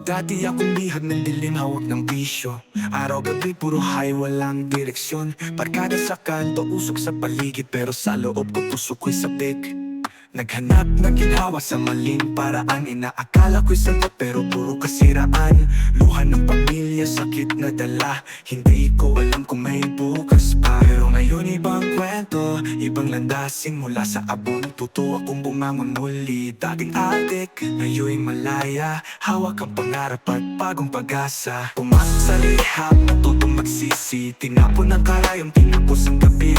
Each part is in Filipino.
Dati akong bihag ng dilim hawak ng bisyo. Araw-gabi puro high walang direksyon. Barkada sa kanto usok sa paligid Pero sa loob ko puso ko'y sabik. Naghanap ng ginawa sa maling paraan. Inaakala ko'y sagot pero puro kasiraan. Luha ng pamilya, sakit na dala. Hindi ko Ibang landasin mula sa abon. Tuto akong bumangon muli Dating adik, ngayon'y malaya Hawak ang pangarap at bagong pag-asa. Pumasok sa rehab, natutong magsisi. Tinapon ang karayong tinapos ang gabi.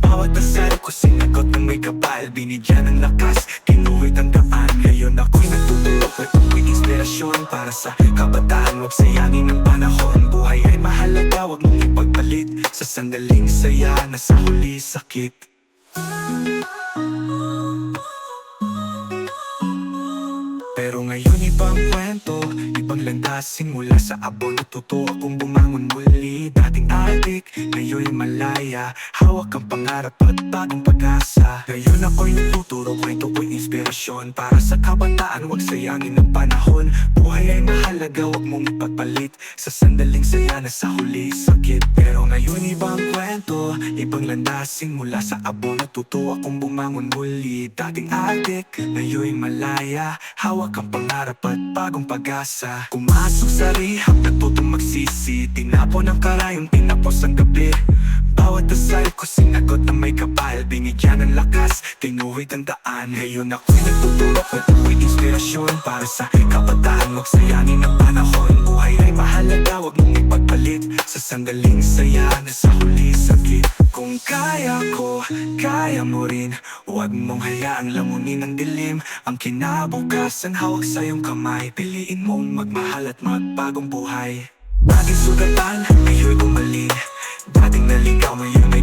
Bawat dasal ko sinagot ng may kapal. Binigyan ng lakas, kinuwit ang daan. Ngayon ako'y nagtutulog at ako'y inspirasyon Para sa kabataan, huwag sayangin ang panahon. Buhay ay mahalaga, huwag mong ipagpalit Sa sandaling saya na sa huli sakit Pero ngayon ibang kwento Ibang landasin mula sa abon Natuto akong bumangon muli. Dating adik, ngayon'y malaya Hawak ang pangarap at bagong pag-asa. Ngayon ako'y nagtuturo Kwento inspirasyon. Para sa kabataan, huwag sayangin ang panahon. Buhay ay mahalaga, huwag mong ipagpalit Sa sandaling saya na sa huli sakit. Pero ngayon ibang kwento. Ibang landasin mula sa abon Natuto akong bumangon muli. Dating adik, ngayon'y malaya. Hawak ang pangarap at bagong pag-asa. Pumasok sa rehab, natutong magsisi. Tinapon ang karayong tinapos ang gabi. Bawat dasal ko sinagot na may kapal Binigyan ng lakas, tinuwid ang daan. Ngayon ako'y nagtutulog at inspirasyon Para sa kabataan, huwag sayangin ang panahon Buhay ay mahalaga, huwag mong ipagpalit Sa sandaling saya na sa huli sakit Kung kaya ko, kaya mo rin. Huwag mong hayaang lamunin ang dilim. Ang kinabukasan hawak sa iyong kamay. Piliin mong magmahal at magbagong buhay. Dating sugatan, ngayon gumaling Dating naligaw, ngayon may